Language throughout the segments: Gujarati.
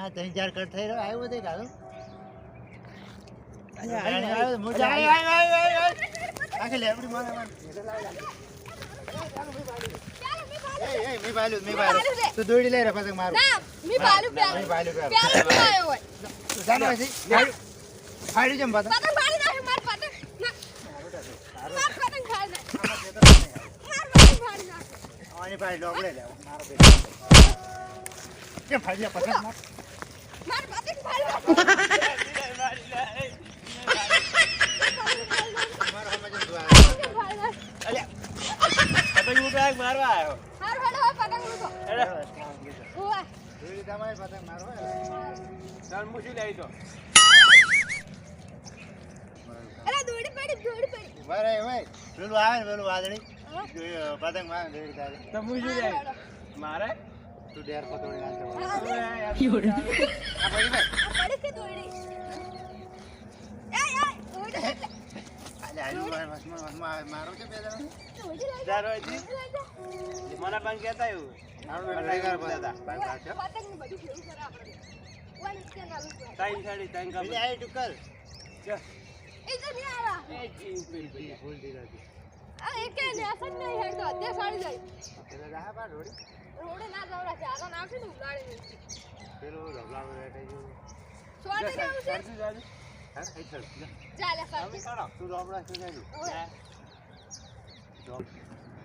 આ ત્રણ ચાર કટ થઈ રહ્યો. આવ્યો તે આય આખી લેબડી મારે તું દોડી લઈ રહ્યા મારું. ફાડ્યું જેમ પતંગ પતંગ મારી નાખ્યું માર પતંગ. ના. માર પતંગ ખાઈ નાખ માર પતંગ મારી નાખ આની ફાડી લોકડે લે. મારો બે કેમ ફાડી પતંગ માર? મારવા આવ્યો પતંગ લૂટો અરે દોડી મારો દોડી રહે ભાઈ પેલું આવે ને પેલું વાદળી. પતંગ મારે દોડી તારે તો હું શું લઈ મારે તું ડેર નાખે કે દોડી એય એકે નેસન નહીં હેડતો, અત્યારે સાડી જાય. પેલા રાહ પાડ રોડી રોડે ના જવડા છે, આવશે ને છે ને આવશે? જાજુ. હા કઈ ચાલ ચાલે, સાચી. તું ઢબલા શું જાય ઓય.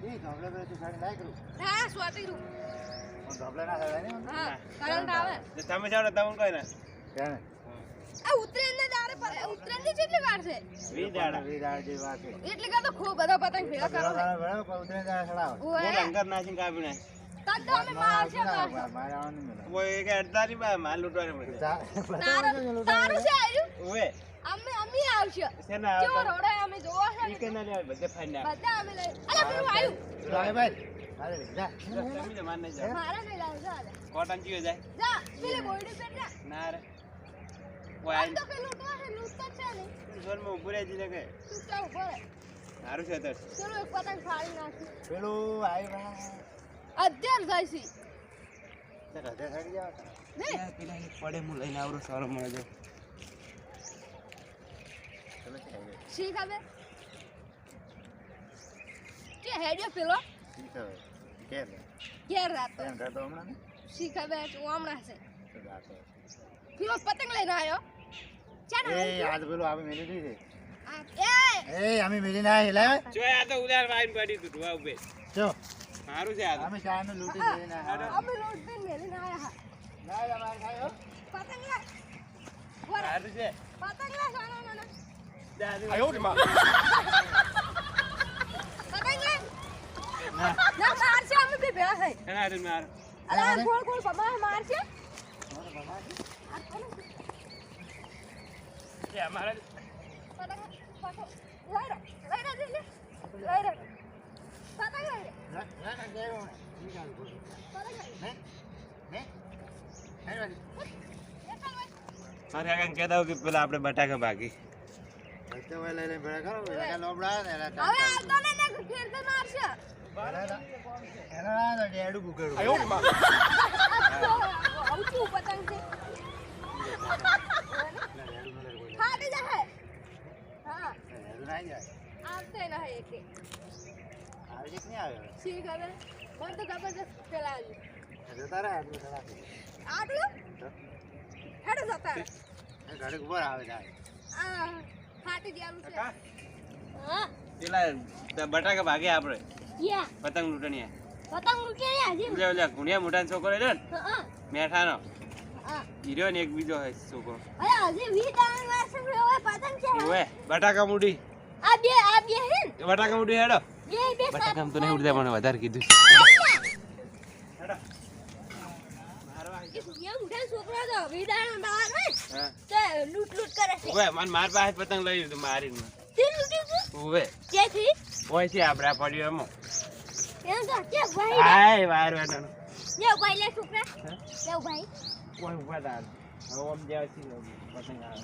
ઈ ઢબલા પર તું સાડી લાય કરું હા, સોટી રૂ. પણ ના થવાય ને હા, કરંટ આવે. તમે ચાલો તમે કોઈ ના આ ઉત્તરાયણને દાડે કેટલી વાર છે? વી દાડા વિદાળ વાત છે. એટલી કાં તો ખૂબ બધા પતંગ ભેગા કરો બરાબર ત્યારે ચડાવો. હું ઓય. લંગર નાખીને કાપી નાખ. જોવા જા. જા. કોટન ચીયો જાય? જા પેલી બોયડી પર જા. ના રે. કોઈ તો લૂંટતો છે ઉભું રહે કે. તું ક્યાં ઊભો રહે. સારું છે તો. ચલો એક પતંગ ફાડી નાખી. પેલું આયુ ભાઈ અત્યાર જાય છે. ચાલ હજાર સાડી જાવ ને? પેલા એક પડે હું લઈને આવડું સારો મળે છે. ચલો ચાલ કે હેડ્યો પેલો? ઠીક હવે કેમ ઘેર રાતો. કરતો હમણાં છે. તો પેલો પતંગ લઈને આવ્યો. એ આજ પેલું આપણે મેલી દીધી. એ એ અમે મેલી ના હિલાવે જો આ તો ઉધાર વાઈન પડી તું ધોવા ઉભે. જો. સારું છે આ અમે શાનું લૂંટી લઈને આવ્યા. અમે લૂંટને મેલીને આવ્યા ના રે, માર ખાય પતંગ લે બોરા છે. પતંગ લે સાનો નાનો પતંગ લે ના. ના માર છે અમે બે ભેળા થઈ. એના હાથે મારો અરે ગોળ ગોળ પમાય માર છે આ કોનું છે? કે અમારે પતંગ પતંગ લઈ રો લઈ રો જલ્દી લઈ રો પતંગ લઈ રો ના, ના, ના, દેવો. ઈ ગાલ બોલો. પતંગ લઈ હે? હે? હે, વાલી. રો એ ચાલ ભાઈ મારે આગળ કહેતા હોય કે પેલા આપણે બટાકા ભાગી. વચ્ચે ઓય લઈ લઈને ભેળા કરો. પેલા કાં લોબડા આવે ને એના હવે ચાલતા આવતો ને ને ફેર તો મારશે એના ના- એના ના તો ડેડું બુકેડું. આવું પતંગ છે ફાટી જાય હા ડેડું ના જાય. આવતે ના એકે આવી રીત નહીં આવે શી ખબર મને તો જબરજસ્ત ફેલાવી જતા રહે આટલું ચડાવી. આટલું? હેડો જતા રહે. એ ઘડીક આવે જાય. આ ફાટી ગયેલું છે. હા. પેલા બટાકા ભાગે આપણે પતંગ લૂંટણીયા પતંગ મૂકી હજી ઓલા ઓલા ગુણિયા મોટા છોકરો હા મેઠાનો. હા. હીરો ને એક બીજો હોય છોકરો. અરે હજી વી પતંગ છે ઓવે બટાકા મૂડી. આ બે આ બે હે વટાકા બટાકા હેડો. બે બે વટાકા તો નહીં ઉડતા મને વધારે કીધું એ દુનિયા મુઠા છોકરા તો વી દાણ બહાર તે લૂટ લૂટ કરે છે. ઓવે મને માર પાસે પતંગ લઈ લીધું મારીને તે લૂટી છે? ઓવે. જેથી હોય છે આપણે આ પડ્યું એમાં. એમ તો કે ભાઈ આય વાર બેઠાનો લે ભાઈ લે છોકરા. લે ભાઈ કોઈ ઊભા તાર. હવે આમ જ્યાં છે પતંગ આવે.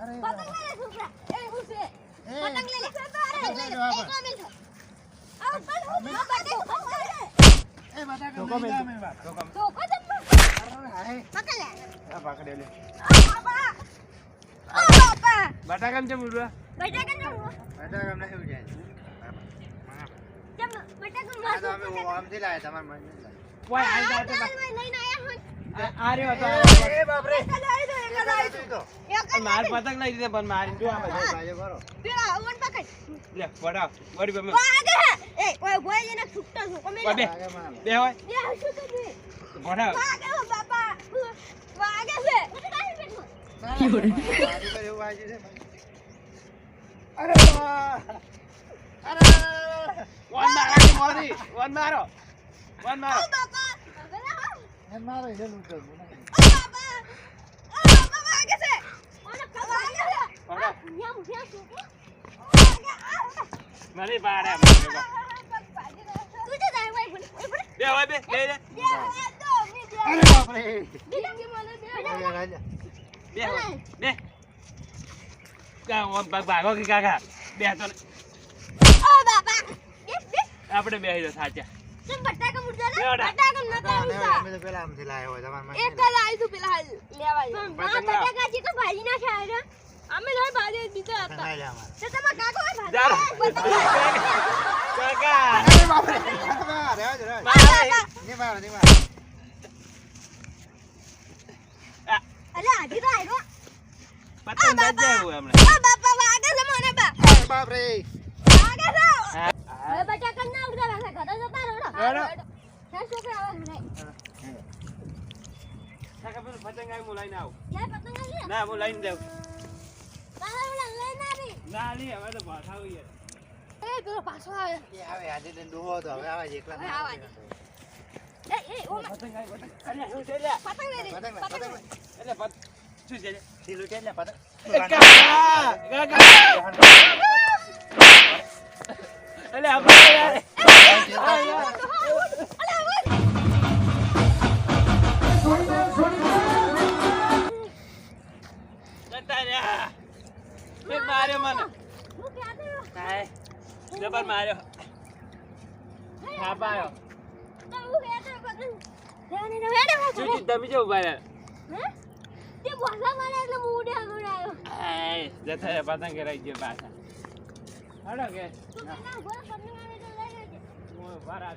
અરે જાય પતંગ લે લે છોકરા. એ હું છે પતંગ લે લે. પતંગ લે. લે બાપા. આવ પણ હું. ના એ બટાકા ધોકો લઈ મેલ. જા મેં વાત. તો પતંગ અરે, પકડ લે. આ પકડે લે. આ બાપા. આ બાપા. બટાકામાં ચમ ઉડવા? બેટા કે ના બટાકા અમને એવું જાય છે. જમ બેટા કે તો અમે આમથી લાયા, તમારા મમ્મી લાયા. ઓય, આઈ તો લઈને આયા હું આ- આ રહ્યો. એ તું તો. એક જ માર પતંગ લઈ દીધા પણ મારી જો આ બધા. બાજુ ભરો. પેલા ઓન પકડ. લે વડાવ. વળી બે વાગે એ ઓય બોય એને છૂટતો છું. કમે બે. આગળમાં આવો. બે હોય? બે શું કરી વડાવ. વાગે બાપા. વાગે છે? બાજુ પર એવું વાગ્યું છે. અરે અરે વન મારો વન મારો વન મારો. બાપા બે હોય ભાગ કે કાકા બે તો આપણે બે તો સાચા તું બટાકા મુર્જા ને લેવડા. બટાકા નતા ઉસા અમે પેલા આમથી લાયા હોય તમારા એક કલ આવી તું પેલા હાલ લેવા પણ બટાકા. બટાકા છે ભાજી ના ખાય અમે લોય ભાજી બીજા હતા. લાયા. તો તમારા કાકો ભાજી કાકા અરે રહેવા દે, રહેવા દે, રહેવા દે. મારે નહીં મારો. અલે આજી તો આવ્યો. પતંગ જ જાય એવું હમણાં બાપા વાગે મને બા. અરે બાપરે વાગે છે હા. હવે બટાકા ના ઉડતા રાખે ઘરે જતા રહો હેડો. હે છોકરા આવે નહીં કાકા પેલું પતંગ આવી હું લઈને આવું યાર પતંગ આવી ના હું લઈને જાઉં તારા ઓલા લઈને આવી ના લી હવે તો ભાષા આવી ગયા એ પેલો પાછો આવે એ આવે આજે તેને ડોહો હતો હવે આવે છે એકલા હવે આવા દે. એ એ ઓલા પતંગ આવી પતંગ અરે શું છે લે પતંગ લઈ લે પતંગ લે, પતંગ પતંગ લઈ લે. એટલે પત શું છે લે? ઢીલું છે એટલે પતંગ. કાકા કાકા એટલે આપણે માર્યો મને. જબર માર્યો. થાપાયો તો હું ગયા તો પતંગ લેવાની તો હેડે હું શું ચિંતા બીજો ઊભા રહ્યા તે બોલા મારે એટલે મૂડે હમણાં આય જતા પતંગ ગયો પાછા. હડો કે. હું ઊભા.